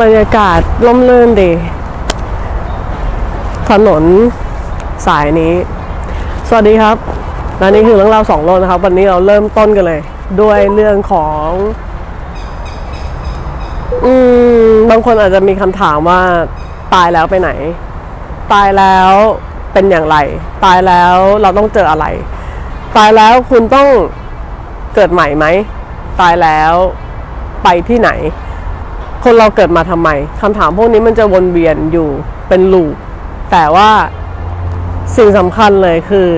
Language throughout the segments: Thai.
บรรยากาศร่มรื่นดี ถนนสายนี้ สวัสดีครับและนี่คือเรื่องราวสองโลกนะครับ วันนี้เราเริ่มต้นกันเลย ด้วยเรื่องของ อืมบางคนอาจจะมีคำถามว่าตายแล้วไปไหน ตายแล้วเป็นอย่างไร ตายแล้วเราต้องเจออะไร ตายแล้วคุณต้องเกิดใหม่ไหม ตายแล้วไปที่ไหน คนเราเกิดมาทำไมคำถามพวกนี้มันจะวนเวียนอยู่เป็นลูปแต่ว่าสิ่งสำคัญเลยคือ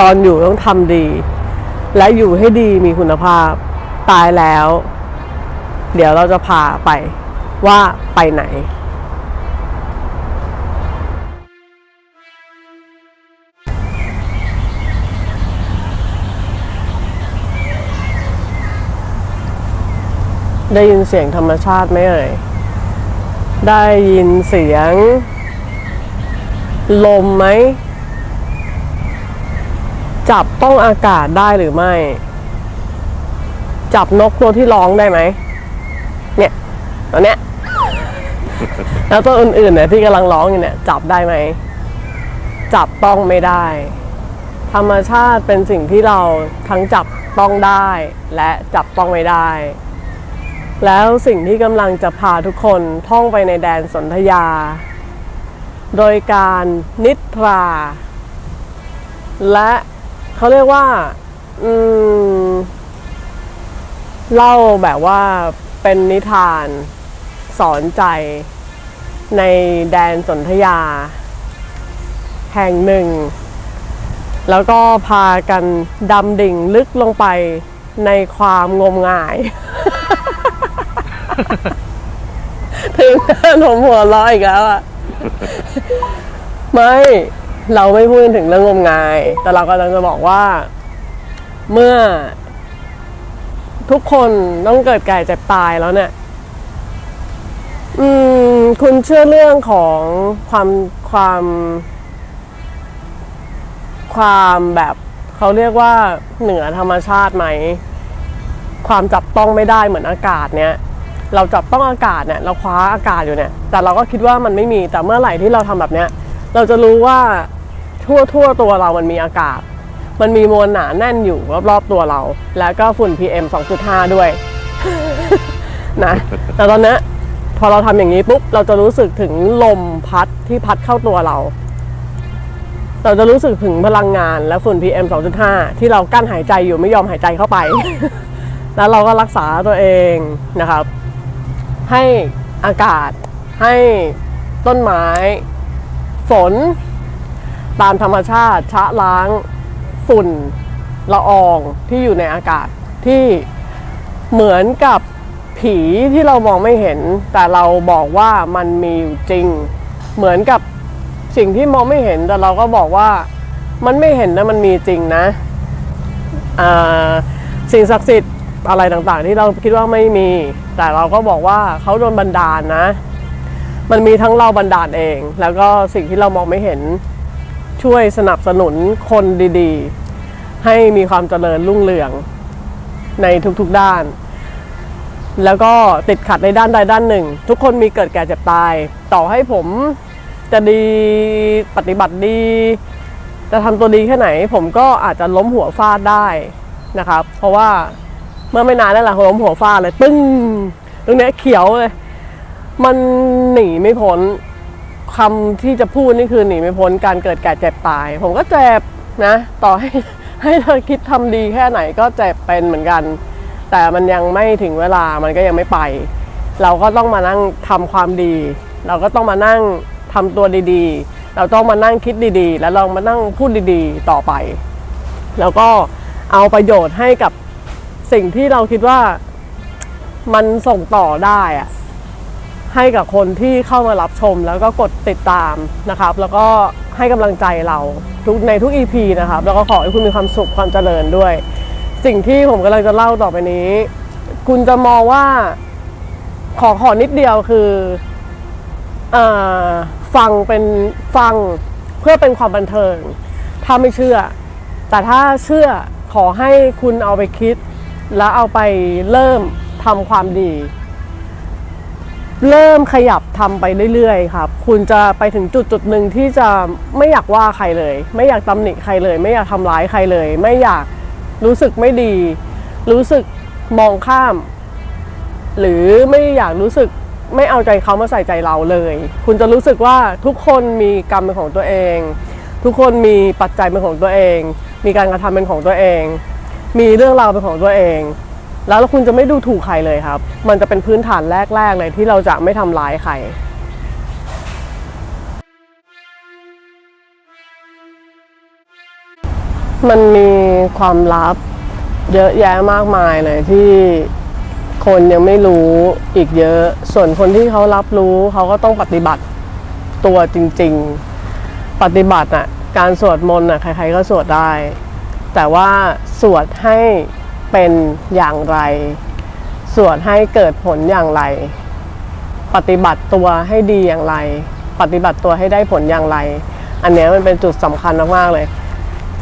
ตอนอยู่ต้องทำดี และอยู่ให้ดีมีคุณภาพตายแล้ว เดี๋ยวเราจะพาไปว่าไปไหน ได้ยินเสียงธรรมชาติไหมเอ่ย ได้ยินเสียง ลมไหม จับต้องอากาศได้หรือไม่ จับนกตัวที่ร้องได้ไหม เนี่ยตัวเนี้ย แล้วตัวอื่นๆเนี่ยที่กำลังร้องอยู่เนี่ย จับได้ไหม จับต้องไม่ได้ ธรรมชาติเป็นสิ่งที่เราทั้งจับต้องได้ และจับต้องไม่ได้ แล้วสิ่งที่กำลังจะพาทุกคนท่องไปในแดนสนธยา โดยการนิทรา และเขาเรียกว่าอืเล่าแบบว่าเป็นนิทานสอนใจในแดนสนธยา แห่งหนึ่ง แล้วก็พากันดำดิ่งลึกลงไปในความงมงาย ถึงผมหัวเร้อยอีกแล้วอะไม่เราไม่พูดถึงเรื่องงมงาย แต่เรากำลังจะบอกว่า เมื่อ ทุกคนต้องเกิดแก่เจ็บตายแล้วเนี่ย อืม คุณเชื่อเรื่องของความความ ความแบบเขาเรียกว่าเหนือธรรมชาติไหม ความจับต้องไม่ได้เหมือนอากาศเนี่ย เราจับต้องอากาศเนี่ยเราคว้าอากาศอยู่เนี่ยแต่เราก็คิดว่ามันไม่มีแต่เมื่อไหร่ที่เราทำแบบเนี้ยเราจะรู้ว่าทั่วทั่วตัวเรามันมีอากาศ มันมีมวลหนาแน่นอยู่รอบๆตัวเรา แล้วก็ฝุ่น PM 2.5 ด้วยนะแต่ตอนนี้พอเราทำอย่างนี้ปุ๊บเราจะรู้สึกถึงลมพัดที่พัดเข้าตัวเรา เราจะรู้สึกถึงพลังงานและฝุ่น PM 2.5 ที่เรากั้นหายใจอยู่ไม่ยอมหายใจเข้าไป แล้วเราก็รักษาตัวเองนะครับ ให้อากาศ ให้ต้นไม้ ฝน ตามธรรมชาติชะล้าง ฝุ่นละอองที่อยู่ในอากาศที่เหมือนกับผีที่เรามองไม่เห็น แต่เราบอกว่ามันมีอยู่จริง เหมือนกับสิ่งที่มองไม่เห็นแต่เราก็บอกว่ามันไม่เห็นนะมันมีจริงนะสิ่งศักดิ์สิทธิ์ อะไรต่างๆ ที่เราคิดว่าไม่มี แต่เราก็บอกว่าเขาโดนบันดาลนะ มันมีทั้งเราบันดาลเอง แล้วก็สิ่งที่เรามองไม่เห็นช่วยสนับสนุนคนดี ๆ ให้มีความเจริญรุ่งเรืองในทุกๆด้าน แล้วก็ติดขัดในด้านใดด้านหนึ่ง ทุกคนมีเกิดแก่เจ็บตาย ต่อให้ผมจะดีปฏิบัติดี จะทำตัวดีแค่ไหน ผมก็อาจจะล้มหัวฟาดได้นะครับ เพราะว่า เมื่อไม่นานนั่นแหละล้มหัวฟาดเลยตึ้งตรงนี้เขียวเลย มันหนีไม่พ้นคำที่จะพูดนี่คือหนีไม่พ้นการเกิดแก่เจ็บตาย ผมก็เจ็บนะ ต่อให้ให้เราคิดทำดีแค่ไหนก็เจ็บเป็นเหมือนกัน แต่มันยังไม่ถึงเวลามันก็ยังไม่ไป เราก็ต้องมานั่งทำความดี เราก็ต้องมานั่งทำตัวดีๆ เราต้องมานั่งคิดดีๆ แล้วเรามานั่งพูดดีๆ ต่อไป แล้วก็เอาประโยชน์ให้กับ สิ่งที่เราคิดว่ามันส่งต่อได้อะให้กับคนที่เข้ามารับชมแล้วก็กดติดตามนะครับ แล้วก็ให้กำลังใจเราทุกในทุก EP นะครับ แล้วก็ขอให้คุณมีความสุขความเจริญด้วย สิ่งที่ผมกำลังจะเล่าต่อไปนี้ คุณจะมองว่าขอขอนิดเดียวคืออฟังเป็นฟังเพื่อเป็นความบันเทิง ถ้าไม่เชื่อ แต่ถ้าเชื่อขอให้คุณเอาไปคิด แล้วเอาไปเริ่มทำความดี เริ่มขยับทำไปเรื่อยๆครับ คุณจะไปถึงจุดจุดหนึ่งที่จะไม่อยากว่าใครเลย ไม่อยากตำหนิใครเลย ไม่อยากทำร้ายใครเลย ไม่อยากรู้สึกไม่ดี รู้สึกมองข้าม หรือไม่อยากรู้สึกไม่เอาใจเขามาใส่ใจเราเลย คุณจะรู้สึกว่าทุกคนมีกรรมเป็นของตัวเอง ทุกคนมีปัจจัยเป็นของตัวเอง มีการกระทำเป็นของตัวเอง มีเรื่องราวเป็นของตัวเอง แล้วคุณจะไม่ดูถูกใครเลยครับ มันจะเป็นพื้นฐานแรก ๆ เลยที่เราจะไม่ทำร้ายใครมันมีความลับเยอะแยะมากมายเลยที่คนยังไม่รู้อีกเยอะ ส่วนคนที่เขารับรู้เขาก็ต้องปฏิบัติตัวจริง ๆ ปฏิบัติน่ะการสวดมนต์น่ะใครๆก็สวดได้ แต่ว่าสวดให้เป็นอย่างไร สวดให้เกิดผลอย่างไร ปฏิบัติตัวให้ดีอย่างไร ปฏิบัติตัวให้ได้ผลอย่างไร อันเนี้ยมันเป็นจุดสำคัญมากๆเลย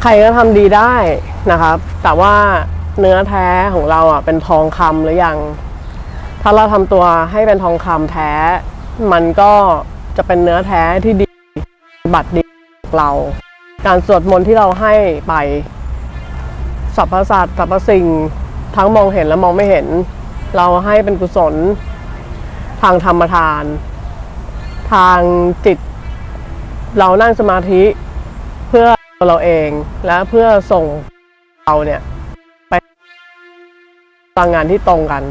ใครก็ทำดีได้นะครับ แต่ว่าเนื้อแท้ของเราอะเป็นทองคำหรือยัง ถ้าเราทำตัวให้เป็นทองคำแท้ มันก็จะเป็นเนื้อแท้ที่ดีปฏิบัติดีเรา การสวดมนต์ที่เราให้ไป สรรพสัตว์สรรพสิ่งทั้งมองเห็นและมองไม่เห็น เราให้เป็นกุศล ทางธรรมทาน ทางจิต เรานั่งสมาธิเพื่อเราเองและเพื่อส่งเราเนี่ยไปพลังงานที่ตรงกัน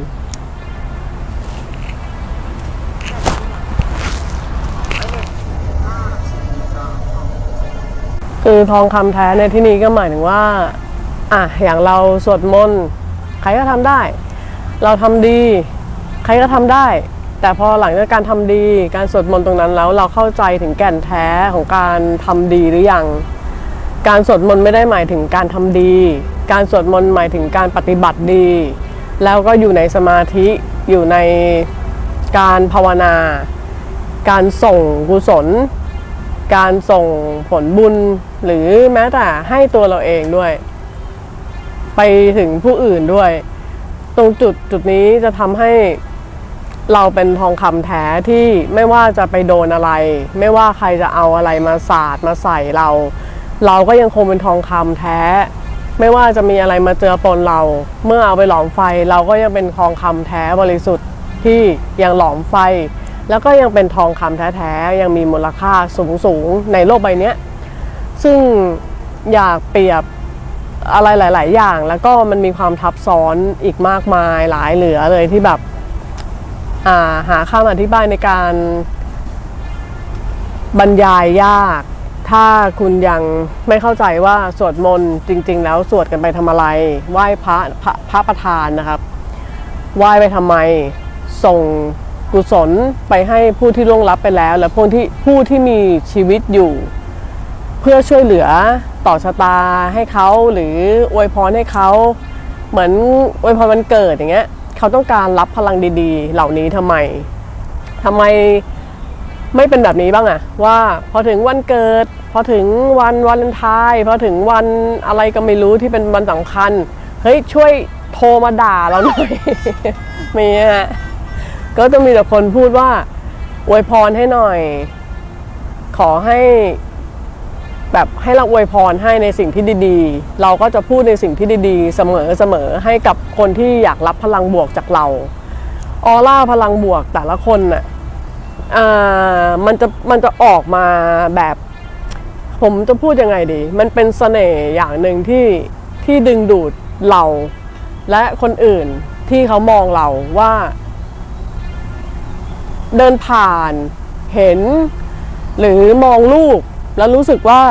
คือทองคำแท้ในที่นี้ก็หมายถึงว่า อะอย่างเราสวดมนต์ใครก็ทำได้ เราทำดี ใครก็ทำได้ แต่พอหลังจากการทำดี การสวดมนต์ตรงนั้นแล้วเราเข้าใจถึงแก่นแท้ของการทำดีหรือยัง การสวดมนต์ไม่ได้หมายถึงการทำดี การสวดมนต์หมายถึงการปฏิบัติดี แล้วก็อยู่ในสมาธิอยู่ในการภาวนา การส่งกุศล การส่งผลบุญหรือแม้แต่ให้ตัวเราเองด้วย ไปถึงผู้อื่นด้วย ตรงจุดจุดนี้จะทำให้เราเป็นทองคำแท้ที่ไม่ว่าจะไปโดนอะไร ไม่ว่าใครจะเอาอะไรมาสาดมาใส่เรา เราก็ยังคงเป็นทองคำแท้ ไม่ว่าจะมีอะไรมาเจอปนเรา เมื่อเอาไปหลอมไฟเราก็ยังเป็นทองคำแท้บริสุทธิ์ที่ยังหลอมไฟ แล้วก็ยังเป็นทองคำแท้ๆยังมีมูลค่าสูงสูงๆในโลกใบนี้ซึ่งอยากเปรียบ อะไรหลาย ๆ อย่าง แล้วก็มันมีความทับซ้อนอีกมากมายหลายเหลือเลยที่แบบาหาคำอธิบายในการบรรยายยาก ถ้าคุณยังไม่เข้าใจว่าสวดมนต์จริง ๆ แล้วสวดกันไปทำอะไร ไหว้พระพระพระประธานนะครับ ไหว้ไปทำไม ส่งกุศลไปให้ผู้ที่ล่วงลับไปแล้ว และผู้ที่ผู้ที่มีชีวิตอยู่ เพื่อช่วยเหลือ ต่อชะตาให้เขาหรืออวยพรให้เขาเหมือนอวยพรวันเกิดอย่างเงี้ยเขาต้องการรับพลังดีๆ เหล่านี้ทำไมทำไมไม่เป็นแบบนี้บ้างอะว่าพอถึงวันเกิด พอถึงวันวาเลนทน์พอถึงวันอะไรก็ไม่รู้ที่เป็นวันสำคัญเฮ้ยช่วยโทรมาด่าเราหน่อยมีฮะก็จะมีแต่คนพูดว่าอวยพรให้หน่อย ขอให้ แบบให้เราอวยพรให้ในสิ่งที่ดีๆ เราก็จะพูดในสิ่งที่ดีๆ เสมอเสมอให้กับคนที่อยากรับพลังบวกจากเรา ออร่าพลังบวกแต่ละคนน่ะอ่ามันจะมันจะออกมาแบบ ผมจะพูดยังไงดี มันเป็นเสน่ห์อย่างหนึ่งที่ที่ดึงดูดเรา และคนอื่นที่เขามองเราว่า เดินผ่านเห็น หรือมองลูก แล้วรู้สึกว่า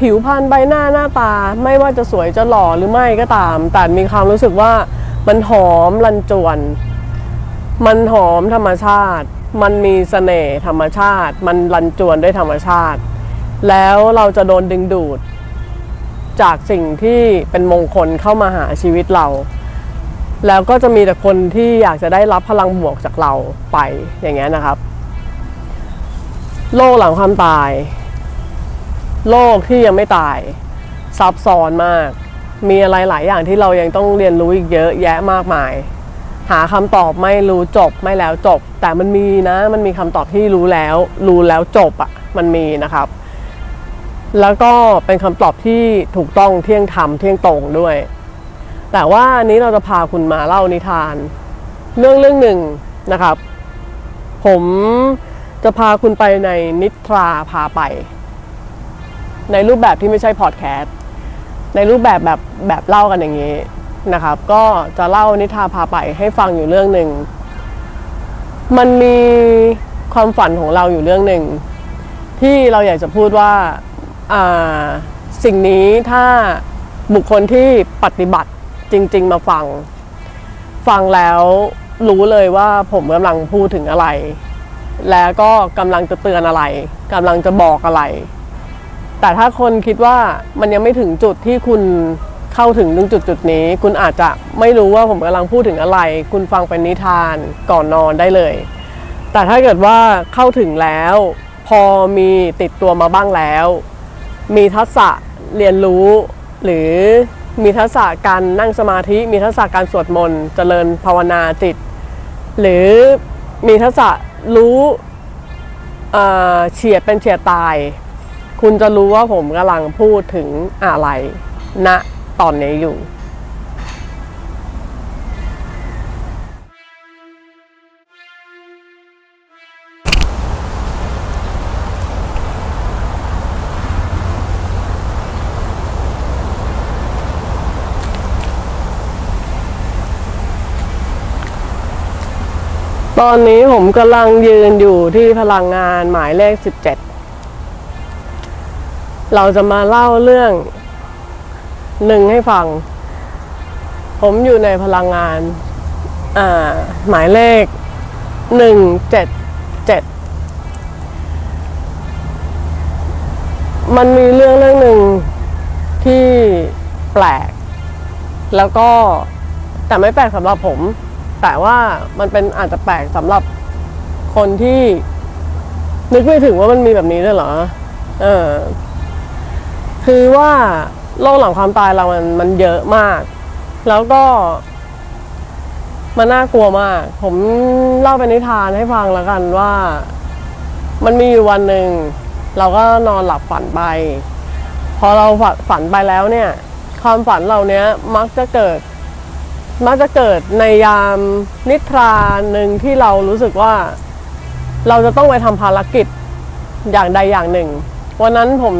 ผิวพรรณใบหน้าหน้าตา ไม่ว่าจะสวยจะหล่อหรือไม่ก็ตาม แต่มีความรู้สึกว่ามันหอมรันจวน มันหอมธรรมชาติ มันมีเสน่ห์ธรรมชาติ มันรันจวนด้วยธรรมชาติ แล้วเราจะโดนดึงดูด จากสิ่งที่เป็นมงคลเข้ามาหาชีวิตเรา แล้วก็จะมีแต่คนที่อยากจะได้รับพลังบวกจากเราไปอย่างเงี้ยนะครับ โลกหลังความตาย โลกที่ยังไม่ตาย ซับซ้อนมาก มีอะไรหลายอย่างที่เรายังต้องเรียนรู้อีกเยอะแยะมากมาย หาคำตอบไม่รู้จบไม่แล้วจบ แต่มันมีนะ มันมีคำตอบที่รู้แล้ว รู้แล้วจบอะ่ะ มันมีนะครับ แล้วก็เป็นคำตอบที่ถูกต้องเที่ยงธรรมเที่ยงตรงด้วย แต่ว่าอันนี้เราจะพาคุณมาเล่านิทาน เรื่องเรื่องหนึ่งนะครับ ผม จะพาคุณไปในนิทราพาไป ในรูปแบบที่ไม่ใช่พอดแคสต์ในรูปแบบแบบแบบเล่ากันอย่างนี้นะครับ ก็จะเล่านิทราพาไปให้ฟังอยู่เรื่องหนึ่งมันมีความฝันของเราอยู่เรื่องหนึ่งที่เราอยากจะพูดว่าอ่าสิ่งนี้ถ้าบุคคลที่ปฏิบัติจริง ๆ มาฟัง ฟังแล้วรู้เลยว่าผมกำลังพูดถึงอะไร แล้วก็กำลังจะเตือนอะไรกำลังจะบอกอะไร แต่ถ้าคนคิดว่ามันยังไม่ถึงจุดที่คุณเข้าถึงตรงจุดจุดนี้ คุณอาจจะไม่รู้ว่าผมกำลังพูดถึงอะไร คุณฟังเป็นนิทานก่อนนอนได้เลย แต่ถ้าเกิดว่าเข้าถึงแล้ว พอมีติดตัวมาบ้างแล้ว มีทักษะเรียนรู้ หรือมีทักษะการนั่งสมาธิ มีทักษะการสวดมนต์เจริญภาวนาจิต หรือมีทักษะ รู้เฉียดเป็นเฉียดตาย คุณจะรู้ว่าผมกำลังพูดถึงอะไรณตอนนี้อยู่ ตอนนี้ผมกำลังยืนอยู่ที่พลังงานหมายเลข 17 เราจะมาเล่าเรื่องหนึ่งให้ฟัง ผมอยู่ในพลังงานาหมายเลขหนึ่งเจ็ดเจ็ดมันมีเรื่องเรื่องหนึ่งที่แปลก แล้วก็แต่ไม่แปลกสำหรับผม แต่ว่ามันเป็นอาจจะแปลกสำหรับคนที่นึกไม่ถึงว่ามันมีแบบนี้ด้วยเหรอ เออ คือว่าโลกหลังความตายเรามันมันเยอะมาก แล้วก็ มันน่ากลัวมาก ผมเล่าเป็นนิทานให้ฟังแล้วกันว่า มันมีอยู่วันหนึ่งเราก็นอนหลับฝันไป พอเราฝันฝันไปแล้วเนี่ย ความฝันเหล่านี้มักจะเกิด มักจะเกิดในยามนิทราหนึ่งที่เรารู้สึกว่า เราจะต้องไปทำภารกิจอย่างใดอย่างหนึ่ง วันนั้นผม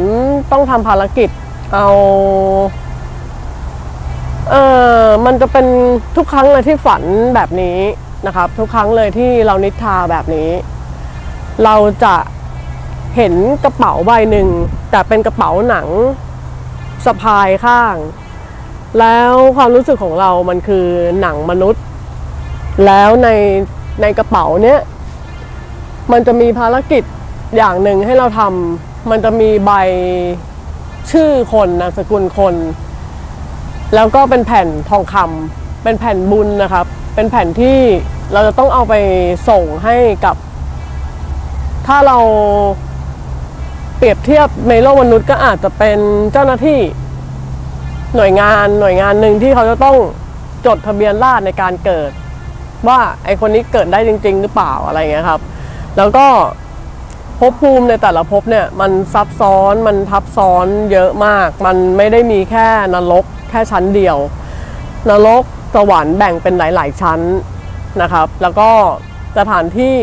ต้องทำภารกิจเอาเออมันจะเป็นทุกครั้งเลยที่ฝันแบบนี้นะครับ ทุกครั้งเลยที่เรานิทราแบบนี้ เราจะเห็นกระเป๋าใบหนึ่งแต่เป็นกระเป๋าหนังสะพายข้าง แล้วความรู้สึกของเรามันคือหนังมนุษย์ แล้วในในกระเป๋าเนี้ยมันจะมีภารกิจอย่างหนึ่งให้เราทำมันจะมีใบชื่อคนนามสกุลคน แล้วก็เป็นแผ่นทองคำเป็นแผ่นบุญนะครับ เป็นแผ่นที่เราจะต้องเอาไปส่งให้กับ ถ้าเราเปรียบเทียบในโลกมนุษย์ก็อาจจะเป็นเจ้าหน้าที่ หน่วยงานหน่วยงานหนึ่งที่เขาจะต้องจดทะเบียนราษในการเกิด ว่าไอคนนี้เกิดได้จริง ๆ หรือเปล่าอะไรเงี้ยครับ แล้วก็ภพภูมิในแต่ละภพเนี่ยมันซับซ้อนมันทับซ้อนเยอะมาก มันไม่ได้มีแค่นรกแค่ชั้นเดียว นรกสวรรค์แบ่งเป็นหลาย ๆ ชั้นนะครับ แล้วก็สถานที่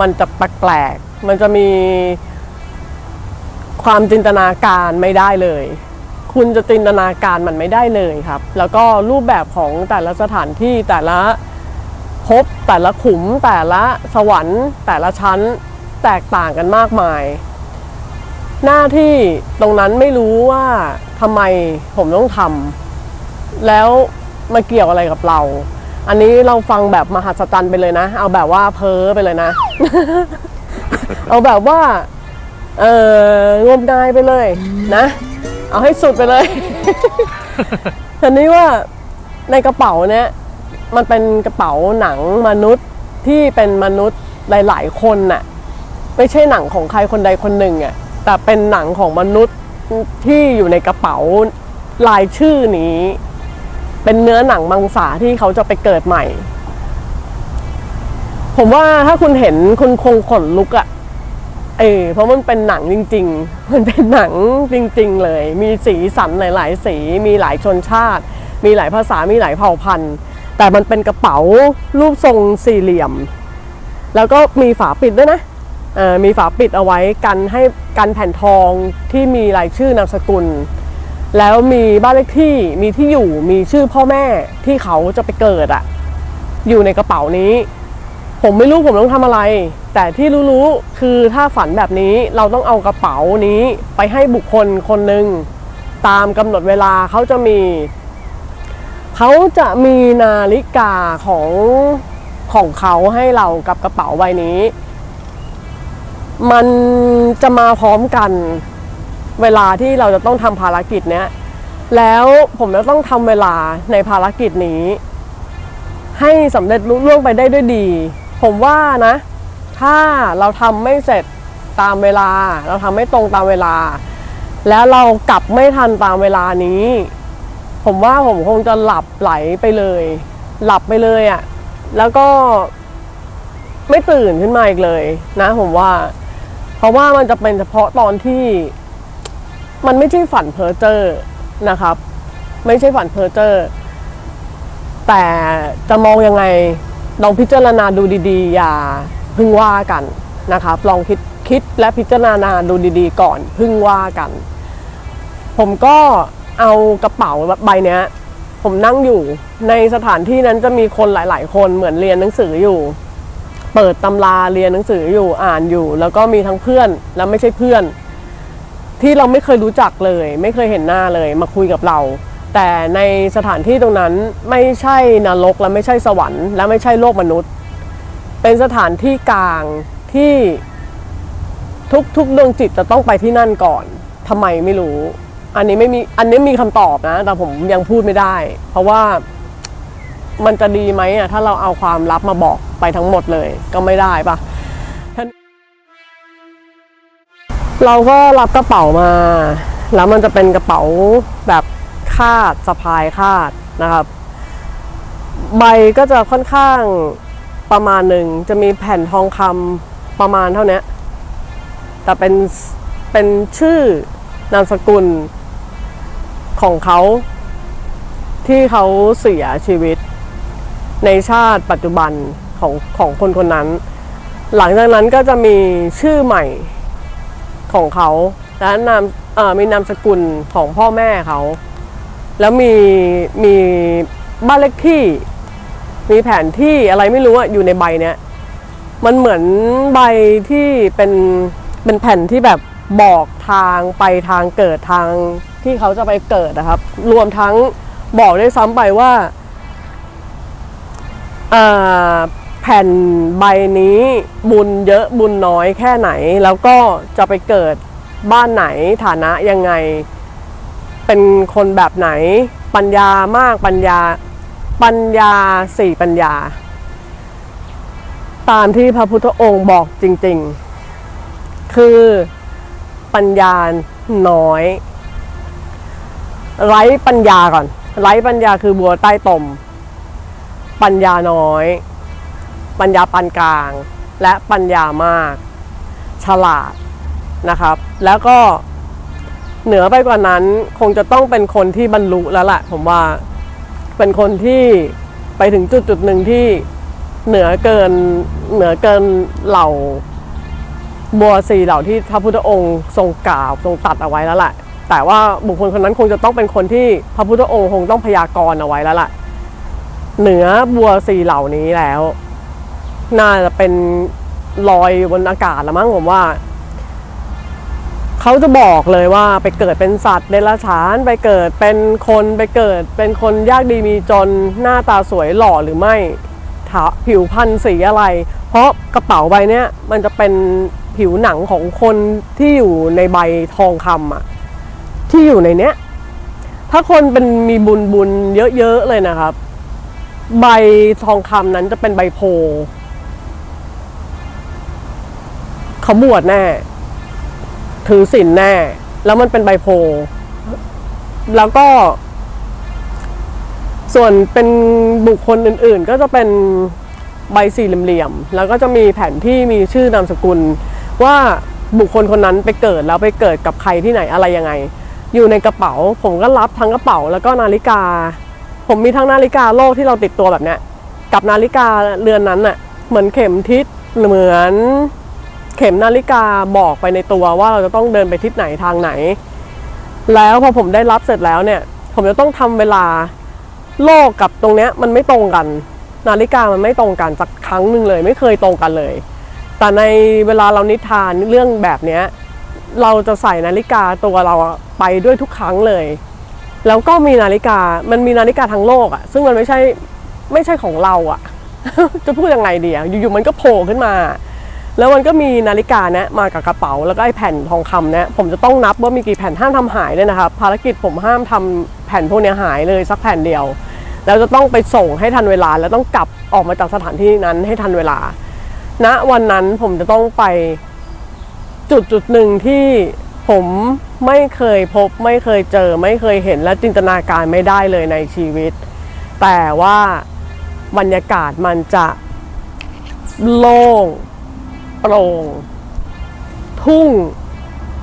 มันจะแปลกๆมันจะมีความจินตนาการไม่ได้เลย คุณจะจินตนาการมันไม่ได้เลยครับ แล้วก็รูปแบบของแต่ละสถานที่แต่ละภพแต่ละขุม แต่ละสวรรค์ แต่ละชั้นแตกต่างกันมากมาย หน้าที่ตรงนั้นไม่รู้ว่าทำไมผมต้องทำแล้วมาเกี่ยวอะไรกับเรา อันนี้เราฟังแบบมหัศจรรย์ไปเลยนะ เอาแบบว่าเพ้อไปเลยนะ เอาแบบว่า เอองมงายไปเลยนะ เอาให้สุดไปเลย ทีนี้ว่าในกระเป๋าเนี้ยมันเป็นกระเป๋าหนังมนุษย์ที่เป็นมนุษย์หลาย ๆ คนน่ะไม่ใช่หนังของใครคนใดคนหนึ่งอะแต่เป็นหนังของมนุษย์ที่อยู่ในกระเป๋าลายชื่อนี้ เป็นเนื้อหนังมังสาที่เขาจะไปเกิดใหม่ ผมว่าถ้าคุณเห็นคุณคงขนลุกอะ เออเพราะมันเป็นหนังจริง ๆ มันเป็นหนังจริง ๆ เลย มีสีสันหลาย ๆ สีมีหลายชนชาติ มีหลายภาษามีหลายเผ่าพันธุ์แต่มันเป็นกระเป๋ารูปทรงสี่เหลี่ยม แล้วก็มีฝาปิดด้วยนะมีฝาปิดเอาไว้กันให้กันแผ่นทองที่มีรายชื่อนามสกุล แล้วมีบ้านเลขที่มีที่อยู่มีชื่อพ่อแม่ที่เขาจะไปเกิดอะอยู่ในกระเป๋านี้ ผมไม่รู้ผมต้องทำอะไร แต่ที่รู้ๆคือถ้าฝันแบบนี้เราต้องเอากระเป๋านี้ไปให้บุคคลคนหนึ่งตามกำหนดเวลาเขาจะมีเขาจะมีนาฬิกาของของเขาให้เรากับกระเป๋าใบนี้ มันจะมาพร้อมกันเวลาที่เราจะต้องทำภารกิจเนี้ยแล้วผมจะต้องทำเวลาในภารกิจนี้ ให้สำเร็จลุล่วงไปได้ด้วยดี ผมว่านะ ถ้าเราทำไม่เสร็จตามเวลา เราทำไม่ตรงตามเวลา แล้วเรากลับไม่ทันตามเวลานี้ ผมว่าผมคงจะหลับไหลไปเลย หลับไปเลยอะ่ะ แล้วก็ไม่ตื่นขึ้นมาอีกเลยนะ ผมว่า เพราะว่ามันจะเป็นเฉพาะตอนที่ มันไม่ใช่ฝันเพ้อเจอร์นะครับ ไม่ใช่ฝันเพ้อเจอร์แต่จะมองยังไง ลองพิจารณาดูดีๆ อย่าพึ่งว่ากันนะครับลองคิดคิดและพิจารณาดูดีๆ ก่อนพึ่งว่ากัน ผมก็เอากระเป๋าใบนี้ผมนั่งอยู่ในสถานที่นั้นจะมีคนหลาย ๆ คนเหมือนเรียนหนังสืออยู่ เปิดตำราเรียนหนังสืออยู่อ่านอยู่ แล้วก็มีทั้งเพื่อนและไม่ใช่เพื่อน ที่เราไม่เคยรู้จักเลย ไม่เคยเห็นหน้าเลยมาคุยกับเรา แต่ในสถานที่ตรงนั้นไม่ใช่นรกและไม่ใช่สวรรค์และไม่ใช่โลกมนุษย์ เป็นสถานที่กลางที่ทุกทุกดวงจิตจะต้องไปที่นั่นก่อนทำไมไม่รู้ อันนี้ไม่มีอันนี้มีคำตอบนะ แต่ผมยังพูดไม่ได้ เพราะว่ามันจะดีไหมอะถ้าเราเอาความลับมาบอกไปทั้งหมดเลย ก็ไม่ได้ปะเราก็รับกระเป๋ามา แล้วมันจะเป็นกระเป๋าแบบ คาดสะพายคาดนะครับ ใบก็จะค่อนข้างประมาณหนึ่งจะมีแผ่นทองคำประมาณเท่านี้แต่เป็นเป็นชื่อนามสกุลของเขาที่เขาเสียชีวิต ในชาติปัจจุบันของของคนคนนั้น หลังจากนั้นก็จะมีชื่อใหม่ของเขาและนามมีนามสกุลของพ่อแม่เขา แล้วมีมีบ้านเลขที่ มีแผนที่อะไรไม่รู้อะอยู่ในใบเนี้ยมันเหมือนใบที่เป็นเป็นแผ่นที่แบบบอกทางไปทางเกิดทางที่เขาจะไปเกิดนะครับ รวมทั้งบอกได้ซ้ำไปว่าแผ่นใบนี้บุญเยอะบุญน้อยแค่ไหน แล้วก็จะไปเกิดบ้านไหนฐานะยังไง เป็นคนแบบไหน ปัญญามากปัญญาปัญญาสี่ปัญญา ตามที่พระพุทธองค์บอกจริง ๆ คือปัญญาน้อย ไร้ปัญญาก่อน ไร้ปัญญาคือบัวใต้ตม ปัญญาน้อย ปัญญาปานกลาง และปัญญามาก ฉลาดนะครับ แล้วก็ เหนือไปกว่านั้นคงจะต้องเป็นคนที่บรรลุแล้วแหละผมว่าเป็นคนที่ไปถึงจุดจุดหนึ่งที่เหนือเกินเหนือเกินเหล่าบัวสีเหล่าที่พระพุทธองค์ทรงกล่าวทรงตัดเอาไว้แล้วแหละแต่ว่าบุคคลคนนั้นคงจะต้องเป็นคนที่พระพุทธองค์คงต้องพยากรณ์เอาไว้แล้วแหละเหนือบัวสีเหล่านี้แล้ว น่าจะเป็นลอยบนอากาศละมั้งผมว่า เขาจะบอกเลยว่าไปเกิดเป็นสัตว์เดรัจฉานไปเกิดเป็นคนไปเกิด เป็นคนยากดีมีจนหน้าตาสวยหล่อหรือไม่ถาผิวพรรณสีอะไร เพราะกระเป๋าใบเนี้ยมันจะเป็นผิวหนังของคนที่อยู่ในใบทองคำอะที่อยู่ในเนี้ย ถ้าคนเป็นมีบุญบุญเยอะๆเลยนะครับ ใบทองคำนั้นจะเป็นใบโพเขาบวชแน่ ถือศีลแน่ แล้วมันเป็นใบโพแล้วก็ ส่วนเป็นบุคคลอื่น ๆ ก็จะเป็นใบสี่เหลี่ยมๆแล้วก็จะมีแผ่นที่มีชื่อนามสกุล ว่าบุคคลคนนั้นไปเกิดแล้วไปเกิดกับใครที่ไหนอะไรยังไง อยู่ในกระเป๋า ผมก็รับทั้งกระเป๋าแล้วก็นาฬิกา ผมมีทั้งนาฬิกาโลกที่เราติดตัวแบบเนี้ยกับนาฬิกาเรือนนั้นน่ะ เหมือนเข็มทิศเหมือน ข็มนาฬิกาบอกไปในตัวว่าเราจะต้องเดินไปทิศไหนทางไหน แล้วพอผมได้รับเสร็จแล้วเนี่ย ผมจะต้องทำเวลาโลกกับตรงเนี้ยมันไม่ตรงกัน นาฬิกามันไม่ตรงกันสักครั้งหนึ่งเลย ไม่เคยตรงกันเลย แต่ในเวลาเรานิทานเรื่องแบบเนี้ยเราจะใส่นาฬิกาตัวเราไปด้วยทุกครั้งเลย แล้วก็มีนาฬิกา มันมีนาฬิกาทั้งโลกอะซึ่งมันไม่ใช่ไม่ใช่ของเราอะจะพูดยังไงดีอะอยู่ๆมันก็โผล่ขึ้นมา แล้วมันก็มีนาฬิกาเนี้ยมากับกระเป๋าแล้วก็ไอ้แผ่นทองคำเนี้ยผมจะต้องนับว่ามีกี่แผ่นห้ามทำหายเลยนะครับภารกิจผมห้ามทำแผ่นพวกเนี้ยหายเลยสักแผ่นเดียวแล้วจะต้องไปส่งให้ทันเวลา แล้วต้องกลับออกมาจากสถานที่นั้นให้ทันเวลาณวันนั้นผมจะต้องไปจุดจุดหนึ่งที่ผมไม่เคยพบ ไม่เคยเจอ ไม่เคยเห็นและจินตนาการไม่ได้เลยในชีวิต แต่ว่าบรรยากาศมันจะโล่ง โปร่ง ทุ่ง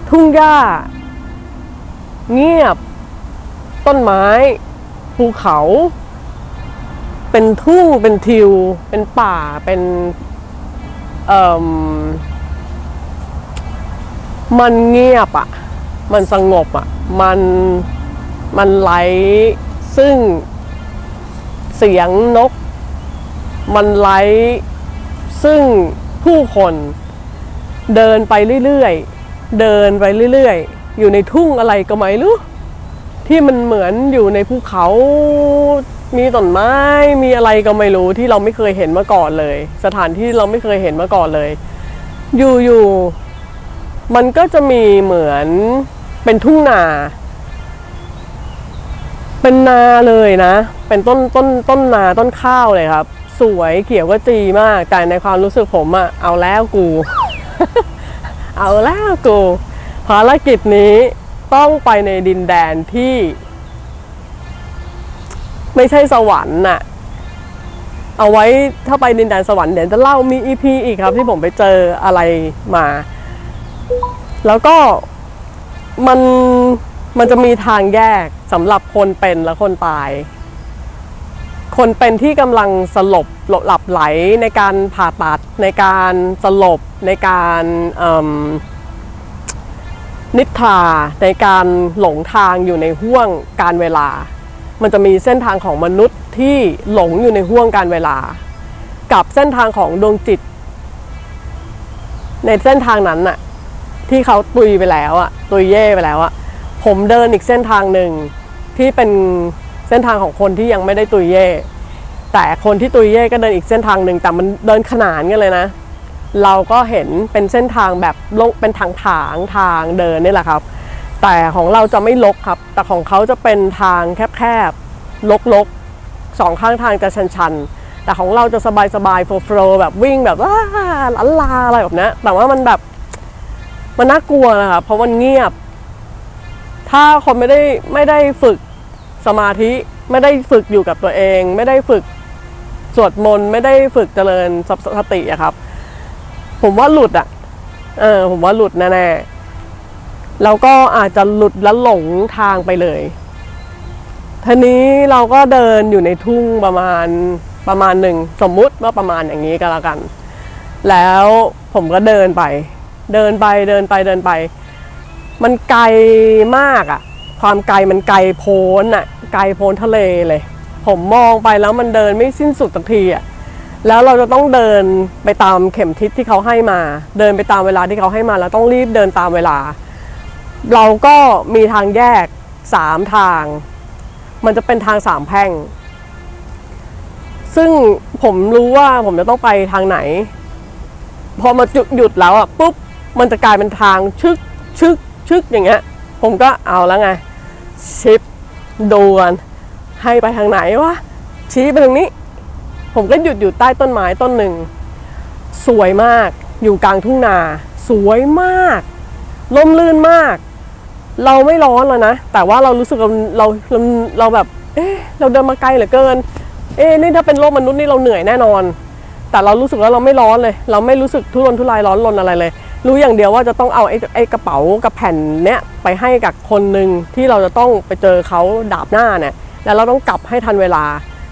ทุ่งหญ้า เงียบ ต้นไม้ ภูเขา เป็นทุ่ง เป็นทิว เป็นป่า เป็นเอ่มมันเงียบอะ่ะ มันสงบอะ่ะ มัน มันไร้ซึ่งเสียงนก มันไร้ซึ่ง ผู้คนเดินไปเรื่อยๆ เดินไปเรื่อยๆ อยู่ในทุ่งอะไรก็ไม่รู้ ที่มันเหมือนอยู่ในภูเขา มีต้นไม้ มีอะไรก็ไม่รู้ที่เราไม่เคยเห็นมาก่อนเลย สถานที่เราไม่เคยเห็นมาก่อนเลย อยู่ๆ มันก็จะมีเหมือนเป็นทุ่งนา เป็นนาเลยนะ เป็นต้นต้นต้นนาต้นข้าวเลยครับ สวยเขียวก็จีมาก แต่ในความรู้สึกผมอะเอาแล้วกู เอาแล้วกู ภารกิจนี้ต้องไปในดินแดนที่ ไม่ใช่สวรรค์น่ะ เอาไว้ถ้าไปดินแดนสวรรค์เดี๋ยวจะเล่ามีอีพีอีกครับ ที่ผมไปเจออะไรมา แล้วก็มันมันจะมีทางแยกสำหรับคนเป็นและคนตาย คนเป็นที่กำลังสลบหลับไหลในการผ่าตัดในการสลบในการนิทราในการหลงทางอยู่ในห่วงการเวลา มันจะมีเส้นทางของมนุษย์ที่หลงอยู่ในห่วงการเวลา กับเส้นทางของดวงจิต ในเส้นทางนั้นน่ะที่เขาตุยไปแล้วอะตุยเย่ไปแล้วอะผมเดินอีกเส้นทางหนึ่งที่เป็น เส้นทางของคนที่ยังไม่ได้ตุยเย่แต่คนที่ตุยเย่ก็เดินอีกเส้นทางหนึ่งแต่มันเดินขนานกันเลยนะ เราก็เห็นเป็นเส้นทางแบบลงเป็นทางถางทางเดินนี่แหละครับ แต่ของเราจะไม่ลกครับ แต่ของเขาจะเป็นทางแคบๆลกๆสองข้างทางจะชันๆแต่ของเราจะสบายๆโฟล์แบบวิ่งแบบว้าลันลาอะไรแบบนี้แต่ว่ามันแบบมันน่ากลัวนะครับเพราะมันเงียบ ถ้าคนไม่ได้ไม่ได้ฝึก สมาธิไม่ได้ฝึกอยู่กับตัวเอง ไม่ได้ฝึกสวดมนต์ไม่ได้ฝึกเจริญสสติอะครับ ผมว่าหลุดอะเออผมว่าหลุดแน่ๆแล้วก็อาจจะหลุดแล้วหลงทางไปเลยทีนี้เราก็เดินอยู่ในทุ่งประมาณประมาณหนึ่งสมมุติว่าประมาณอย่างนี้ก็แล้วกัน แล้วผมก็เดินไป เดินไปเดินไปเดินไป มันไกลมากอะ ความไกลมันไกลโพ้นอะไกลโพ้นทะเลเลย ผมมองไปแล้วมันเดินไม่สิ้นสุดสักทีอะแล้วเราจะต้องเดินไปตามเข็มทิศที่เขาให้มา เดินไปตามเวลาที่เขาให้มาแล้วต้องรีบเดินตามเวลา เราก็มีทางแยกสามทาง มันจะเป็นทางสามแพ่ง ซึ่งผมรู้ว่าผมจะต้องไปทางไหน พอมาจุดหยุดแล้วอะปุ๊บมันจะกลายเป็นทางชึกชึกชึกอย่างเงี้ย ผมก็เอาแล้วไง ชิปดูกันให้ไปทางไหนวะชี้ไปทางนี้ ผมก็หยุดอยู่ใต้ต้นไม้ต้นหนึ่ง สวยมากอยู่กลางทุ่งนา สวยมากลมลื่นมาก เราไม่ร้อนแล้วนะ แต่ว่าเรารู้สึกเราเราเราเราแบบ เอ๊ะเราเดินมาไกลเหลือเกิน เอ๊ะนี่ถ้าเป็นโลกมนุษย์นี่เราเหนื่อยแน่นอน แต่เรารู้สึกว่าเราไม่ร้อนเลย เราไม่รู้สึกทุรนทุรายร้อนรนอะไรเลย รู้อย่างเดียวว่าจะต้องเอาไอ้ไอกระเป๋ากับแผ่นเนี้ยไปให้กับคนหนึ่งที่เราจะต้องไปเจอเขาดาบหน้าเนี่ยแล้วเราต้องกลับให้ทันเวลา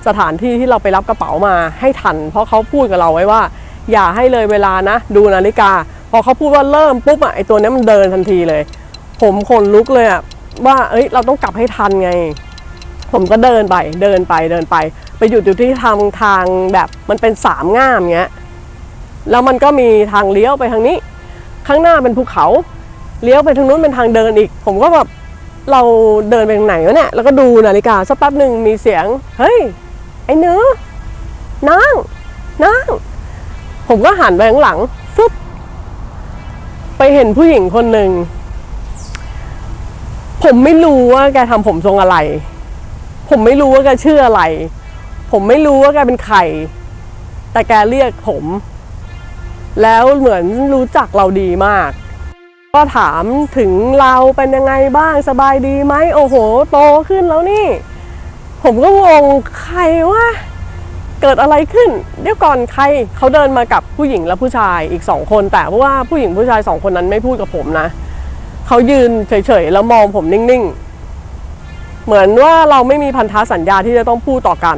สถานที่ที่เราไปรับกระเป๋ามาให้ทัน เพราะเขาพูดกับเราไว้ว่า อย่าให้เลยเวลานะ ดูนาฬิกา พอเขาพูดว่าเริ่มปุ๊บอะไอตัวเนี้ยมันเดินทันทีเลย ผมขนลุกเลยอะว่าเอ้ยเราต้องกลับให้ทันไง ผมก็เดินไปเดินไปเดินไป ไปหยุดอยู่ที่ทางทางแบบมันเป็นสามง่ามเงี้ยแล้วมันก็มีทางเลี้ยวไปทางนี้ ข้างหน้าเป็นภูเขา เลี้ยวไปทางนู้นเป็นทางเดินอีก ผมก็แบบเราเดินไปทางไหนวะเนี่ย แล้วก็ดูนาฬิกาสักแป๊บหนึ่งมีเสียง เฮ้ย ไอ้เนื้อนั่งนั่งผมก็หันไปข้างหลังฟึบไปเห็นผู้หญิงคนหนึ่ง ผมไม่รู้ว่าแกทำผมทรงอะไร ผมไม่รู้ว่าแกชื่ออะไร ผมไม่รู้ว่าแกเป็นใคร แต่แกเรียกผม แล้วเหมือนรู้จักเราดีมาก ก็ถามถึงเราเป็นยังไงบ้างสบายดีไหมโอ้โห โตขึ้นแล้วนี่ ผมก็งงใครวะเกิดอะไรขึ้น เดี๋ยวก่อนใครเขาเดินมากับผู้หญิงและผู้ชายอีกสองคน แต่ว่าผู้หญิงผู้ชายสองคนนั้นไม่พูดกับผมนะเขายืนเฉยๆแล้วมองผมนิ่งๆ เหมือนว่าเราไม่มีพันธสัญญาที่จะต้องพูดต่อกัน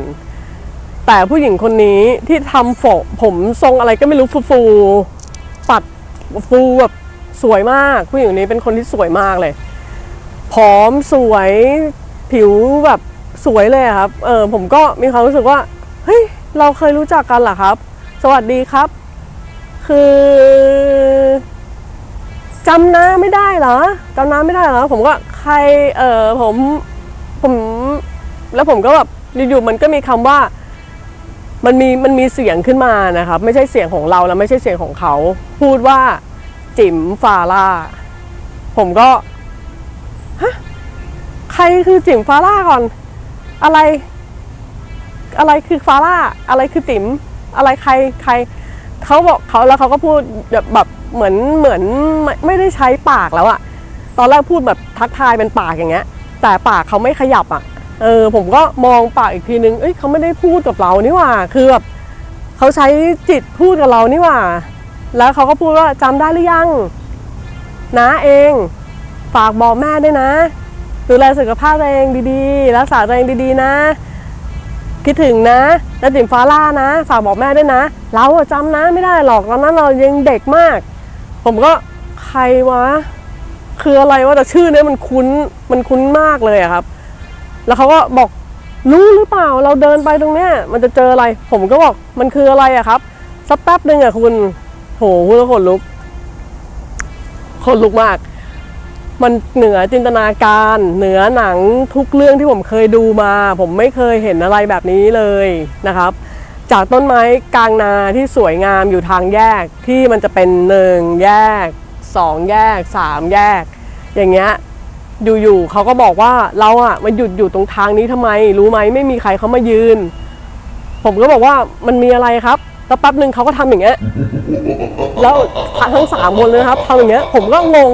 แต่ผู้หญิงคนนี้ที่ทำผมผมทรงอะไรก็ไม่รู้ฟูๆปัดฟูแบบสวยมาก ผู้หญิงคนนี้เป็นคนที่สวยมากเลยผอมสวยผิวแบบสวยเลยครับเออผมก็มีความรู้สึกว่าเฮ้ยเราเคยรู้จักกันเหรอครับ สวัสดีครับ คือจำหน้าไม่ได้เหรอจำหน้าไม่ได้เหรอผมก็ใครเออผมผม แล้วผมก็แบบอยู่ๆมันก็มีคำว่า มันมีมันมีเสียงขึ้นมานะครับไม่ใช่เสียงของเราแล้วไม่ใช่เสียงของเขา พูดว่าจิ๋มฟาร่าผมก็ฮะใครคือจิ๋มฟาร่าก่อน อะไร อะไรคือฟาร่าอะไรคือจิ๋มอะไรใครใครเขาบอกเขาแล้วเขาก็พูดแบบแบบเหมือนเหมือนไม่ไม่ได้ใช้ปากแล้วอะตอนแรกพูดแบบทักทายเป็นปากอย่างเงี้ย แต่ปากเขาไม่ขยับอะ เออผมก็มองปากอีกทีนึง เอ้ยเขาไม่ได้พูดกับเรานี่หว่า คือแบบเขาใช้จิตพูดกับเรานี่หว่า แล้วเขาก็พูดว่าจำได้หรือยังนะเองฝากบอกแม่ด้วยนะ ดูแลสุขภาพตัวเองดีๆ รักษาตัวเองดีๆนะ คิดถึงนะแล้วติ๋มฟ้าล่านะ ฝากบอกแม่ด้วยนะ เราอะจำนะไม่ได้หรอกตอนนั้นเรายังเด็กมาก ผมก็ใครวะ คืออะไรวะแต่ชื่อเนี้ยมันคุ้นมันคุ้นมากเลยอะครับ แล้วเขาก็บอกรู้หรือเปล่าเราเดินไปตรงเนี้ยมันจะเจออะไร ผมก็บอกมันคืออะไรอะครับสักแป๊บหนึ่งอะคุณโหคุณขนลุกขนลุกมาก มันเหนือจินตนาการ เหนือหนังทุกเรื่องที่ผมเคยดูมา ผมไม่เคยเห็นอะไรแบบนี้เลยนะครับ จากต้นไม้กลางนาที่สวยงามอยู่ทางแยกที่มันจะเป็นหนึ่งแยกสองแยกสามแยก อย่างเงี้ย อยู่ๆเขาก็บอกว่าเราอะมาหยุดอยู่ตรงทางนี้ทำไม รู้ไหมไม่มีใครเขามายืน ผมก็บอกว่ามันมีอะไรครับแล้วแป๊บหนึ่งเขาก็ทำอย่างเงี้ยแล้วทั้งสามคนเลยครับทำอย่างเงี้ย ผมก็งง